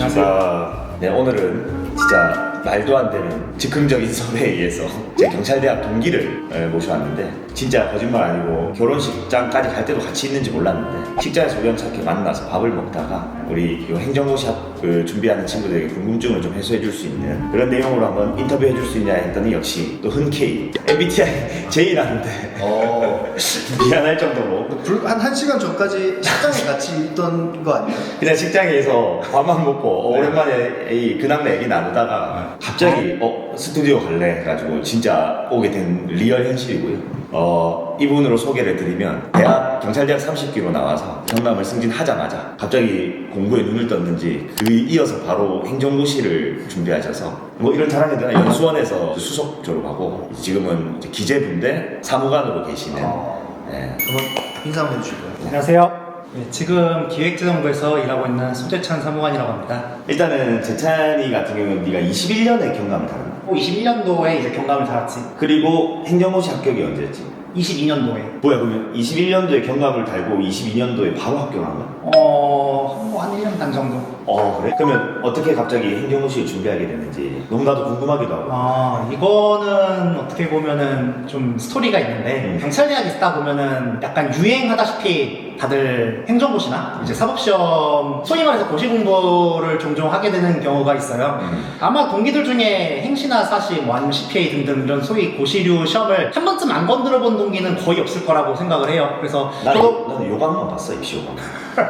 ました。 네, 오늘은 진짜 말도 안 되는 즉흥적인 섭외에 의해서 제 경찰대학 동기를 에, 모셔왔는데 진짜 거짓말 아니고 결혼식장까지 갈 때도 같이 있는지 몰랐는데 식장에서 우연찮게 만나서 밥을 먹다가 우리 이그 준비하는 친구들에게 궁금증을 좀 해소해 줄 수 있는 그런 내용으로 한번 인터뷰해 줄 수 있냐 했더니 역시 또 흔쾌히 MBTI J라는데 어, 미안할 정도로. 불- 한 1시간 전까지 식당에 같이 있던 거 아니에요? 그냥 직장에서 밥만 먹고 어, 오랜만에 이 근황내 얘기 나누다가 갑자기 어 스튜디오 갈래 해가지고 진짜 오게 된 리얼 현실이고요. 어 이분으로 소개를 드리면 대학 경찰대학 30기로 나와서 경남을 승진하자마자 갑자기 공부에 눈을 떴는지 그 이어서 바로 행정고시를 준비하셔서 뭐 이런 자랑이 되나 연수원에서 수석 졸업하고 지금은 이제 기재부인데 사무관으로 계시는 네. 한번 인사 한번 해주실까요? 안녕하세요. 네, 지금 기획재정부에서 일하고 있는 소재찬 사무관이라고 합니다. 일단은 재찬이 같은 경우는 네가 21년에 경감을 달았나? 21년도에 이제 경감을 달았지. 그리고 행정고시 합격이 언제였지? 22년도에. 뭐야 그러면 21년도에 경감을 달고 22년도에 바로 합격한 거야? 어, 한 1년 반 정도. 어 그래? 그러면 어떻게 갑자기 행정고시를 준비하게 됐는지 너무 나도 궁금하기도 하고 아, 이거는 어떻게 보면은 좀 스토리가 있는데, 음. 경찰대학 있다 보면은 약간 유행하다시피 다들 행정고시나 이제 사법시험, 소위 말해서 고시 공부를 종종 하게 되는 경우가 있어요. 음. 아마 동기들 중에 행시나 사시 뭐 아니면 CPA 등등 이런 소위 고시류 시험을 한 번쯤 안 건드려 본 동기는 거의 없을 거라고 생각을 해요. 그래서 난, 저도 나는 요강만 봤어 입시 요강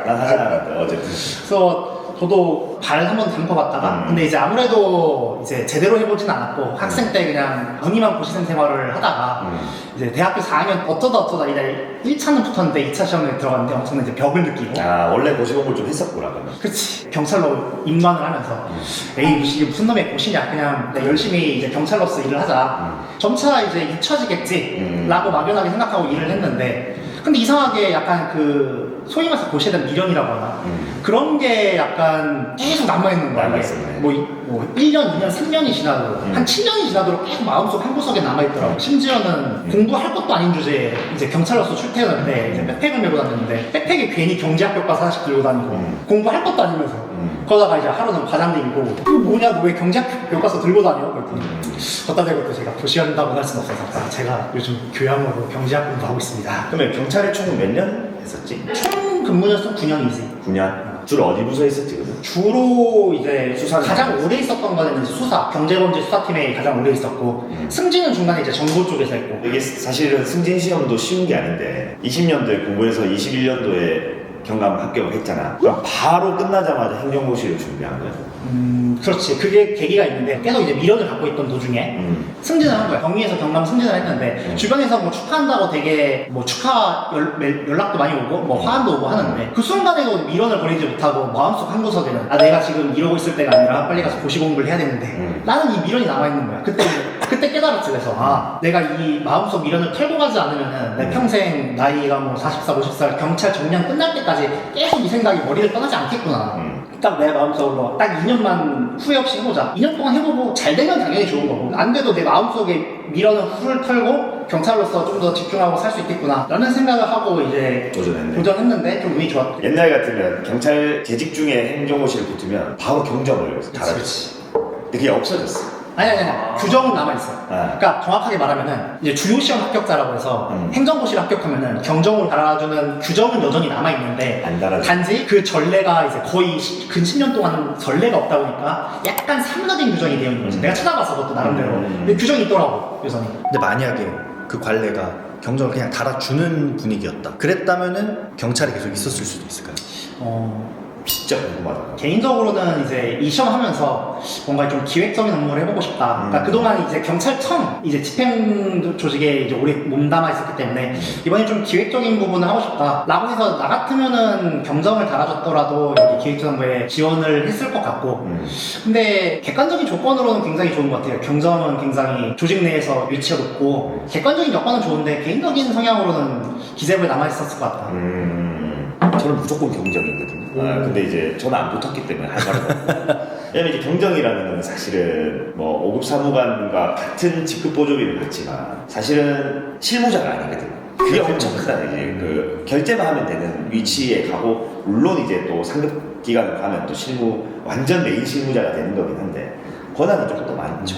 난 하지 않았는데 어쨌든 그래서 저도 발 한 번 담궈봤다가 음. 근데 이제 아무래도 이제 제대로 해보진 않았고 학생 때 그냥 무늬만 고시생 생활을 하다가 음. 이제 대학교 4학년 어쩌다 어쩌다 이제 1차는 붙었는데 2차 시험에 들어갔는데 엄청난 이제 벽을 느끼고 아 원래 고시 공부를 좀 했었구나 그러면 그치 경찰로 임관을 하면서 에이 무슨 무슨 놈의 고시냐 그냥 내가 열심히 이제 경찰로서 일을 하자 음. 점차 이제 잊혀지겠지 음. 라고 막연하게 생각하고 일을 했는데 근데 이상하게 약간 그 소위 말해서 고시에 대한 미련이라고 하나 음. 그런 게 약간 계속 남아있는 이게. 남아있었네. 뭐, 이- 뭐 1년, 2년, 3년이 지나도 음. 한 7년이 지나도록 계속 마음속 한 구석에 남아있더라고 심지어는 음. 공부할 것도 아닌 주제에 이제 경찰로서 출퇴근인데 이제 백팩을 메고 다녔는데 백팩에 괜히 경제학교과서 하나씩 들고 다니고 음. 공부할 것도 아니면서 음. 그러다가 이제 하루는 과장님이고 이거 뭐냐 너왜 경제학 교과서 들고 다녀? 그랬더니 음. 걷다 대고 또 제가 교시한다고 할 수는 없어서 아, 제가 요즘 교양으로 경제학 공부하고 있습니다 그러면 경찰에 총 몇 년 했었지? 총 근무년수 9년이지 9년? 주로 어디 부서에 있었지 그러면? 주로 이제 수사는 가장 오래 있었던 거는 이제 수사 경제범죄 수사팀에 가장 오래 있었고 음. 승진은 중간에 이제 정보 쪽에서 했고 이게 사실은 승진 시험도 쉬운 게 아닌데 20년도에 공부해서 21년도에 경감 합격을 했잖아. 그럼 바로 끝나자마자 행정고시를 준비한 거야. 음 그렇지 그게 계기가 있는데 계속 이제 미련을 갖고 있던 도중에 음. 승진을 한 거야. 경리에서 경남 승진을 했는데 음. 주변에서 뭐 축하한다고 되게 뭐 축하 연, 매- 연락도 많이 오고 뭐 화환도 오고 하는데 그 순간에도 미련을 버리지 못하고 마음속 한 구석에는 아 내가 지금 이러고 있을 때가 아니라 빨리 가서 고시 공부를 해야 되는데 음. 나는 이 미련이 남아 있는 거야. 그때 그때 깨달았지 그래서 아 내가 이 마음속 미련을 털고 가지 않으면은 내 음. 평생 나이가 뭐 40살 50살 경찰 정년 끝날 때까지 계속 이 생각이 머리를 떠나지 않겠구나. 음. 딱내 마음속으로 딱 2년만 후회 없이 해보자. 2년 동안 해보고 잘 되면 당연히 좋은 거고 안 돼도 내 마음속에 미련을 훌 털고 경찰로서 좀 더 집중하고 살 수 있겠구나 라는 생각을 하고 이제 도전했네. 도전했는데 좀 운이 좋았고 옛날 같으면 경찰 재직 중에 행정고시를 붙으면 바로 경정을 달아줬지. 근데 그게 없어졌어. 아니 아니 아니 규정은 남아 있어 아. 그러니까 정확하게 말하면은 이제 주요 시험 합격자라고 해서 음. 행정고시를 합격하면은 경정으로 달아주는 규정은 여전히 남아 있는데 안 달아줘. 단지 그 전례가 이제 거의 시- 근 10년 동안 전례가 없다 보니까 약간 사문화된 규정이 되어 있는 거지 음. 내가 찾아봤어 그것도 나름대로 음. 근데 규정이 있더라고 요선이 근데 만약에 그 관례가 경정을 그냥 달아주는 분위기였다. 그랬다면은 경찰에 계속 있었을 수도 있을까요? 어, 진짜 궁금하다. 개인적으로는 이제 이 시험 하면서 뭔가 좀 기획적인 업무를 해보고 싶다. 그러니까 음. 그동안 이제 경찰청 이제 집행 조직에 이제 오래 몸담아 있었기 때문에 이번에 좀 기획적인 부분을 하고 싶다. 라고 해서 나 같으면은 경정을 달아줬더라도 여기 기획정부에 지원을 했을 것 같고 음. 근데 객관적인 조건으로는 굉장히 좋은 것 같아요. 경정은 굉장히 조직 내에서 위치가 높고 객관적인 여건은 좋은데 개인적인 성향으로는 기재부에 남아 있었을 것 같다. 음, 저는 무조건 경정이거든요. 아, 근데 이제 저는 안 붙었기 때문에 할 말은 없고. 왜냐면 이제 경정이라는 건 사실은 뭐 5급 사무관과 같은 직급 보조비를 받지만 사실은 실무자가 아니거든요. 그게 엄청 크다. 이제 그 결제만 하면 되는 위치에 가고 물론 이제 또 상급 기간을 가면 또 실무 완전 메인 실무자가 되는 거긴 한데 권한이 조금 더 많죠.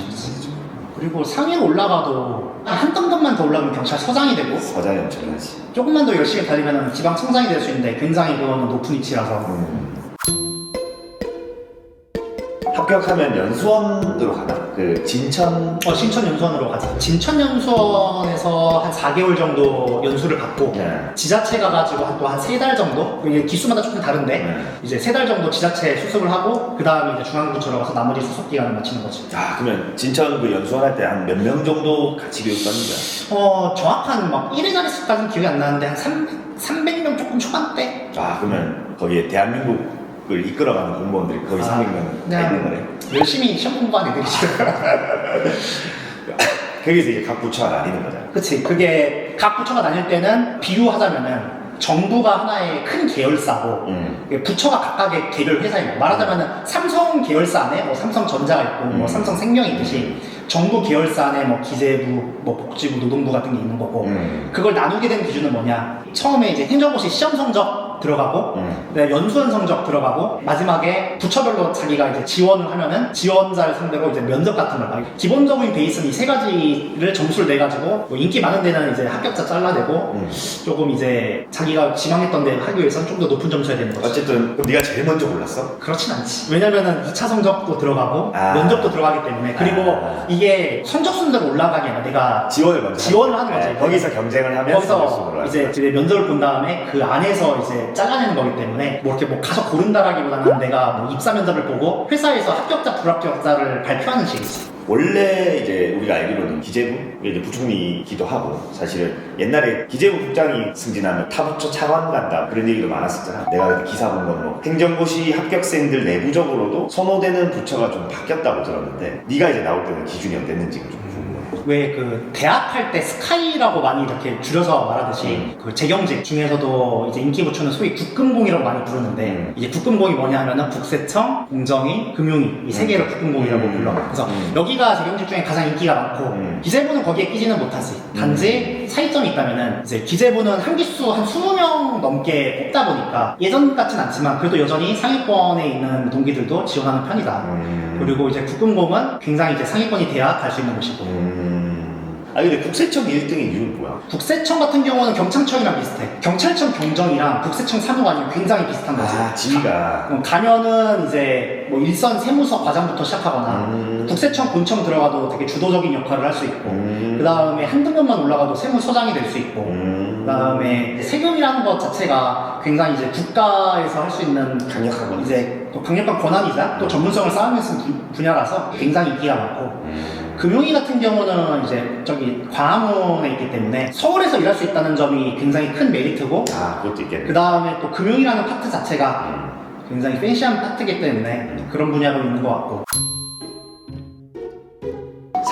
그리고 상위로 올라가도 한 등급만 더 올라가면 경찰서장이 되고 서장이 엄청나지. 조금만 더 열심히 달리면 지방 청장이 될 수 있는데 굉장히 그거는 높은 위치라서 음. 합격하면 연수원으로 가나? 그 진천 어, 신천 연수원으로 가지 진천 연수원에서 한 4개월 정도 연수를 받고 네. 지자체 가가지고 한 또 한 세 달 정도 이게 기수마다 조금 다른데 네. 이제 세 달 정도 지자체 수습을 하고 그 다음에 이제 중앙부처로 가서 나머지 수습 기간을 마치는 거지 아 그러면 진천 그 연수원 할 때 한 몇 명 정도 같이 교육받는 거야? 어 정확한 막 1회 자릿수까지는 기억이 안 나는데 한 300, 300명 조금 초반대 아 그러면 거기에 대한민국 을 이끌어가는 공무원들이 거의 아, 300명 다 있는 거네. 열심히 시험 공부한 애들이죠 거기서 이제 각 부처가 나뉘는 거잖아. 그치 그게 각 부처가 나뉠 때는 비유하자면은 정부가 하나의 큰 계열사고 음. 부처가 각각의 개별 회사입니다. 말하자면은 삼성 계열사 안에 뭐 삼성전자가 있고 뭐 음. 삼성생명이 있듯이 정부 계열사 안에 뭐 기재부, 뭐 복지부, 노동부 같은 게 있는 거고 음. 그걸 나누게 된 기준은 뭐냐? 처음에 이제 행정고시 시험 성적 들어가고 음. 네, 연수원 성적 들어가고 마지막에 부처별로 자기가 이제 지원을 하면은 지원자를 상대로 이제 면접 같은 걸 봐요. 기본적인 베이스는 이 세 가지를 점수를 내 가지고 뭐 인기 많은 데는 이제 합격자 잘라내고 음. 조금 이제 자기가 지망했던 데 하기 위해서는 좀 더 높은 점수여야 되는 거지. 어쨌든 그럼 네가 제일 먼저 골랐어? 그렇진 않지. 왜냐면은 2차 성적도 들어가고 아. 면접도 들어가기 때문에 그리고 아. 이게 성적 순대로 올라가기 아니라 내가 지원을 먼저 지원을 하는 거지. 네, 거기서 경쟁을 하면 거기서 이제 면접을 본 다음에 그 안에서 이제 잘라내는 거기 때문에 뭐 이렇게 뭐 가서 고른다라기보다는 내가 뭐 입사 면접을 보고 회사에서 합격자 불합격자를 발표하는 식이지. 원래 이제 우리가 알기로는 기재부 이제 부총리기도 하고 사실은 옛날에 기재부 국장이 승진하면 타부처 차관 간다 그런 얘기도 많았었잖아. 내가 기사 본건뭐 행정고시 합격생들 내부적으로도 선호되는 부처가 좀 바뀌었다고 들었는데 네가 이제 나올 때는 기준이 어땠는지가 좀 궁금해. 왜 그 대학 할 때 스카이라고 많이 이렇게 줄여서 말하듯이 음. 그 재경직 중에서도 이제 인기 부처는 소위 국금공이라고 많이 부르는데 음. 이제 국금공이 뭐냐 하면은 국세청, 공정위, 금융위 이 세 개를 국금공이라고 음. 불러. 그래서 음. 여기가 재경직 중에 가장 인기가 많고 음. 기재부는 거기에 끼지는 못하지. 단지 차이점이 있다면은 이제 기재부는 한 기수 한 20명 넘게 뽑다 보니까 예전 같진 않지만 그래도 여전히 상위권에 있는 동기들도 지원하는 편이다. 음. 그리고 이제 국금공은 굉장히 이제 상위권이 돼야 갈 수 있는 곳이고 음. 아 근데 국세청 1등의 이유는 뭐야? 국세청 같은 경우는 경찰청이랑 비슷해. 경찰청 경정이랑 국세청 사무관이 굉장히 비슷한 거지. 아 지위가 어, 가면은 이제 뭐 일선 세무서 과장부터 시작하거나 음. 국세청 본청 들어가도 되게 주도적인 역할을 할 수 있고 음. 그 다음에 한 등급만 올라가도 세무서장이 될 수 있고 음. 그 다음에 세금이라는 것 자체가 굉장히 이제 국가에서 할 수 있는 강력한 건 이제 또 강력한 권한이자 또 전문성을 쌓으면서 분- 분야라서 굉장히 인기가 많고 음. 금융위 같은 경우는 이제 저기 광화문에 있기 때문에 서울에서 일할 수 있다는 점이 굉장히 큰 메리트고 아 그것도 있겠네. 그 다음에 또 금융이라는 파트 자체가 음. 굉장히 팬시한 파트이기 때문에 그런 분야로 있는 것 같고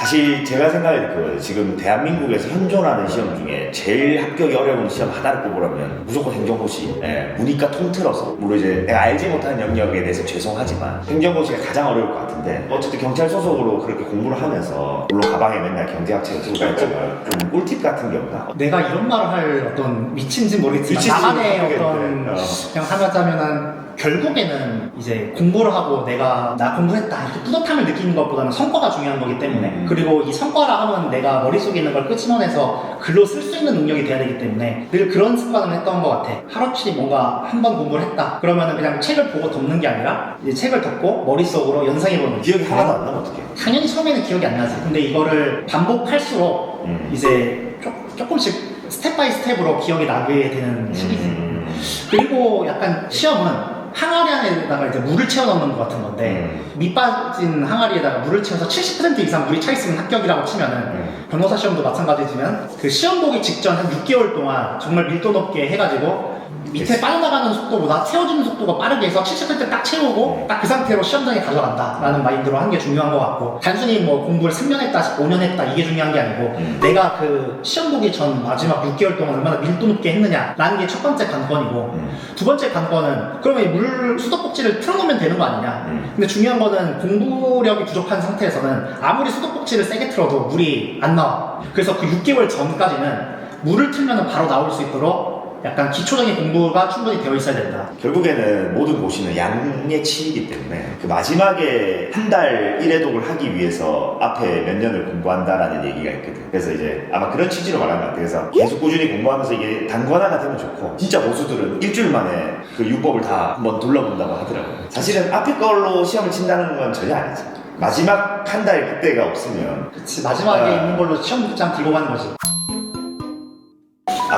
사실 제가 생각해도 그거예요. 지금 대한민국에서 현존하는 시험 중에 제일 합격이 어려운 시험 하나를 꼽으라면 무조건 행정고시. 예, 문이과 통틀어서. 물론 이제 내가 알지 못하는 영역에 대해서 죄송하지만 행정고시가 가장 어려울 것 같은데 어쨌든 경찰 소속으로 그렇게 공부를 하면서 물론 가방에 맨날 경제학 책을 들고 다니지만 좀 꿀팁 같은 게 없나? 내가 이런 말을 할 어떤 위치인지 모르겠지만 나만의 어떤 어. 그냥 하자면은 결국에는 이제 공부를 하고 내가 나 공부했다 이렇게 뿌듯함을 느끼는 것보다는 성과가 중요한 거기 때문에 음. 그리고 이 성과라 하면 내가 머릿속에 있는 걸 끄집어내서 글로 쓸 수 있는 능력이 돼야 되기 때문에 늘 그런 습관을 했던 것 같아 하루치 뭔가 한 번 공부를 했다 그러면은 그냥 책을 보고 덮는 게 아니라 이제 책을 덮고 머릿속으로 연상해보는 기억이 하나도 안 나면 어떡해? 당연히 처음에는 기억이 안 나지 근데 이거를 반복할수록 음. 이제 조, 조금씩 스텝 바이 스텝으로 기억이 나게 되는 시기지 음. 그리고 약간 시험은 항아리 안에다가 이제 물을 채워 넣는 것 같은 건데 음. 밑 빠진 항아리에다가 물을 채워서 70% 이상 물이 차 있으면 합격이라고 치면은 음. 변호사 시험도 마찬가지지만 그 시험 보기 직전 한 6개월 동안 정말 밀도 높게 해가지고 밑에. 빠져나가는 속도보다 채워지는 속도가 빠르게 해서 70%딱 채우고 딱 그 상태로 시험장에 가져간다 라는 마인드로 하는 게 중요한 것 같고 단순히 뭐 공부를 3년 했다 5년 했다 이게 중요한 게 아니고 음. 내가 그 시험 보기 전 마지막 6개월 동안 얼마나 밀도 높게 했느냐 라는 게 첫 번째 관건이고 음. 두 번째 관건은 그러면 이물 수도꼭지를 틀어놓으면 되는 거 아니냐 음. 근데 중요한 거는 공부력이 부족한 상태에서는 아무리 수도꼭지를 세게 틀어도 물이 안 나와 그래서 그 6개월 전까지는 물을 틀면 바로 나올 수 있도록 약간 기초적인 공부가 충분히 되어 있어야 된다. 결국에는 모든 고시는 양의 치이기 때문에 그 마지막에 한 달 1회독을 하기 위해서 앞에 몇 년을 공부한다라는 얘기가 있거든. 그래서 이제 아마 그런 취지로 말한 것 같아. 그래서 계속 꾸준히 공부하면서 이게 단권화가 되면 좋고 진짜 고수들은 일주일 만에 그 율법을 다 한번 둘러본다고 하더라고요. 사실은 앞에 걸로 시험을 친다는 건 전혀 아니지. 마지막 한 달 그때가 없으면 그치, 마지막에 아. 있는 걸로 시험 복장 들고 가는 거지.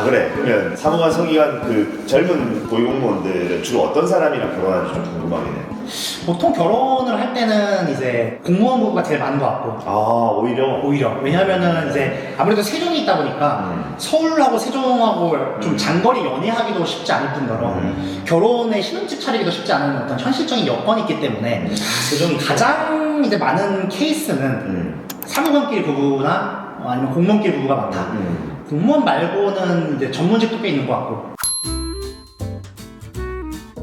아 그래 그러면 사무관 서기관 그 젊은 고위공무원들은 주로 어떤 사람이랑 결혼하는지 좀 궁금하긴 해. 보통 결혼을 할 때는 이제 공무원부가 제일 많은 것 같고, 아 오히려 오히려. 왜냐면은 이제 아무래도 세종이 있다 보니까 음. 서울하고 세종하고 좀 음. 장거리 연애하기도 쉽지 않을 뿐더러 음. 결혼에 신혼집 차리기도 쉽지 않은 어떤 현실적인 여건이 있기 때문에 세종이 가장 이제 많은 케이스는 음. 사무관끼리 부부나 어, 아니면 공무원끼리 부부가 많다. 음. 공무원 말고는 이제 전문직도 꽤 있는 것 같고.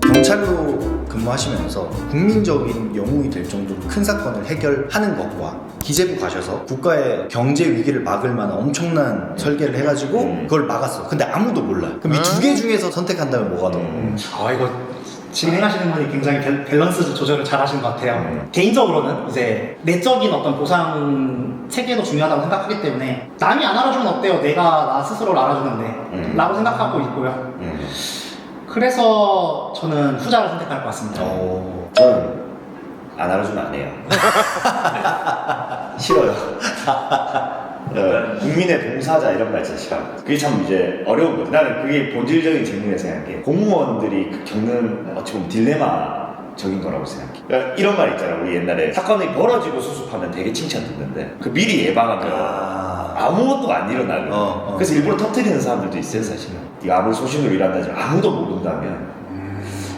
경찰로 근무하시면서 국민적인 영웅이 될 정도로 큰 사건을 해결하는 것과 기재부 가셔서 국가의 경제 위기를 막을 만한 엄청난 설계를 해가지고 음. 그걸 막았어. 근데 아무도 몰라. 그럼 이 두 개 중에서 선택한다면 뭐가 더? 음. 아 이거 진행하시는 분이 굉장히 밸- 밸런스 조절을 잘 하신 것 같아요. 음. 개인적으로는 이제 내적인 어떤 보상 체계도 중요하다고 생각하기 때문에 남이 안 알아주면 어때요? 내가 나 스스로를 알아주는데 음. 라고 생각하고 있고요. 음. 그래서 저는 후자를 선택할 것 같습니다. 어... 저는 안 알아주면 안 해요. 싫어요. 어, 국민의 봉사자 이런 말 진짜 싫어. 그게 참 이제 어려운 거지. 나는 그게 본질적인 질문이라 생각해. 공무원들이 그 겪는 어찌 보면 딜레마 적인 거라고 생각해. 그러니까 이런 말 있잖아. 우리 옛날에 사건이 벌어지고 수습하면 되게 칭찬 듣는데 그 미리 예방하면 아... 아무것도 안 일어나는 거야. 어, 어. 그래서 일부러 터뜨리는 사람들도 있어요, 사실은. 네가 아무리 소신으로 일한다지만 아무도 모른다면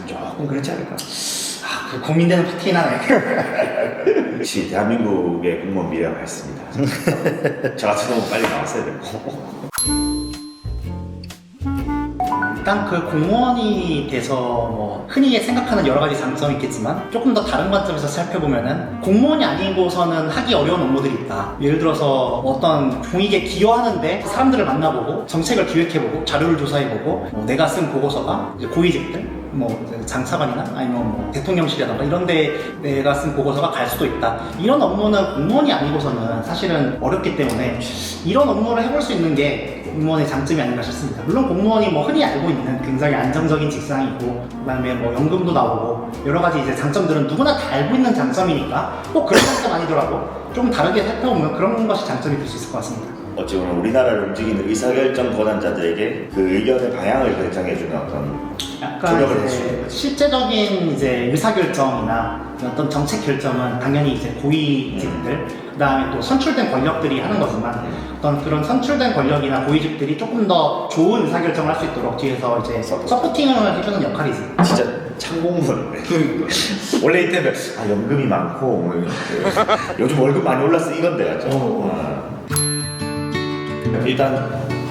조금 그렇지 않을까. 아, 그 고민되는 파티긴 하네. 역시 대한민국의 공무원 미래가 밝습니다. 저 같은 놈은 빨리 나왔어야 되고. 일단 그 공무원이 돼서 뭐 흔히 생각하는 여러 가지 장점이 있겠지만 조금 더 다른 관점에서 살펴보면은 공무원이 아니고서는 하기 어려운 업무들이 있다. 예를 들어서 어떤 공익에 기여하는데 사람들을 만나보고 정책을 기획해보고 자료를 조사해보고 뭐 내가 쓴 보고서가 고위직들 뭐 장차관이나 아니면 뭐 대통령실이라던가 이런 데 내가 쓴 보고서가 갈 수도 있다. 이런 업무는 공무원이 아니고서는 사실은 어렵기 때문에 이런 업무를 해볼 수 있는 게 공무원의 장점이 아닌가 싶습니다. 물론 공무원이 뭐 흔히 알고 있는 굉장히 안정적인 직장이고 그다음에 뭐 연금도 나오고 여러 가지 이제 장점들은 누구나 다 알고 있는 장점이니까 꼭 그런 장점 아니더라도 좀 다르게 살펴보면 그런 것이 장점이 될 수 있을 것 같습니다. 어찌 보면 우리나라를 움직이는 의사결정 권한자들에게 그 의견의 방향을 결정해주는 어떤 약간 조력을 할 이제. 실제적인 이제 의사결정이나 어떤 정책 결정은 당연히 이제 고위직들 그다음에 또 선출된 권력들이 하는 거지만 어떤 그런 선출된 권력이나 고위직들이 조금 더 좋은 의사결정을 할 수 있도록 뒤에서 이제. 서포팅을 해주는 역할이지. 진짜 참공무원이네. 원래 이때면 아 연금이 많고 뭐 거. 요즘 월급 많이 올랐어 이건데 맞죠? 어. 일단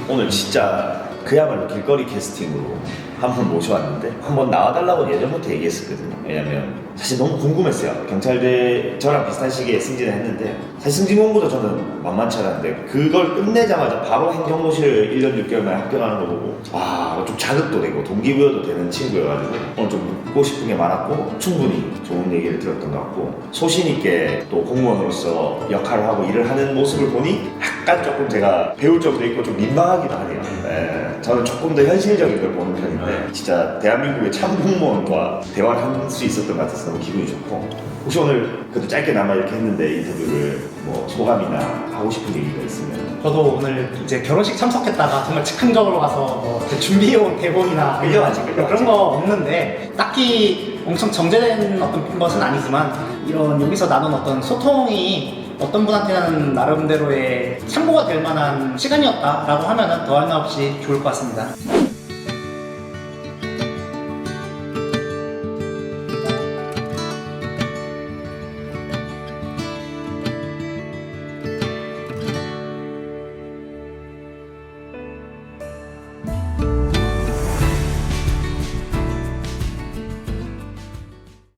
오늘 진짜 그야말로 길거리 캐스팅으로 한 분 모셔왔는데 한번 나와달라고 예전부터 얘기했었거든요. 왜냐면 사실 너무 궁금했어요. 경찰대 저랑 비슷한 시기에 승진을 했는데 사실 승진 공부도 저는 만만치 않았는데 그걸 끝내자마자 바로 행정고시를 1년 6개월 만에 합격하는 거 보고 아 좀 자극도 되고 동기부여도 되는 친구여가지고 오늘 좀 묻고 싶은 게 많았고 충분히 좋은 얘기를 들었던 것 같고 소신 있게 또 공무원으로서 역할을 하고 일을 하는 모습을 보니 약간 조금 제가 배울 점도 있고 좀 민망하기도 하네요. 예, 저는 조금 더 현실적인 걸 보는 편인데 진짜 대한민국의 참 공무원과 대화를 할 수 있었던 것 같아서 너무 기분이 좋고 혹시 오늘 그래도 짧게나마 이렇게 했는데 인터뷰를 뭐 소감이나 하고 싶은 얘기가 있으면 저도 오늘 이제 결혼식 참석했다가 정말 즉흥적으로 가서 뭐 이렇게 준비해온 대본이나 끌려가지, 끌려가지. 그런 거 없는데 딱히 엄청 정제된 어떤 것은 아니지만 이런 여기서 나눈 어떤 소통이 어떤 분한테는 나름대로의 참고가 될 만한 시간이었다라고 하면은 더할 나 없이 좋을 것 같습니다.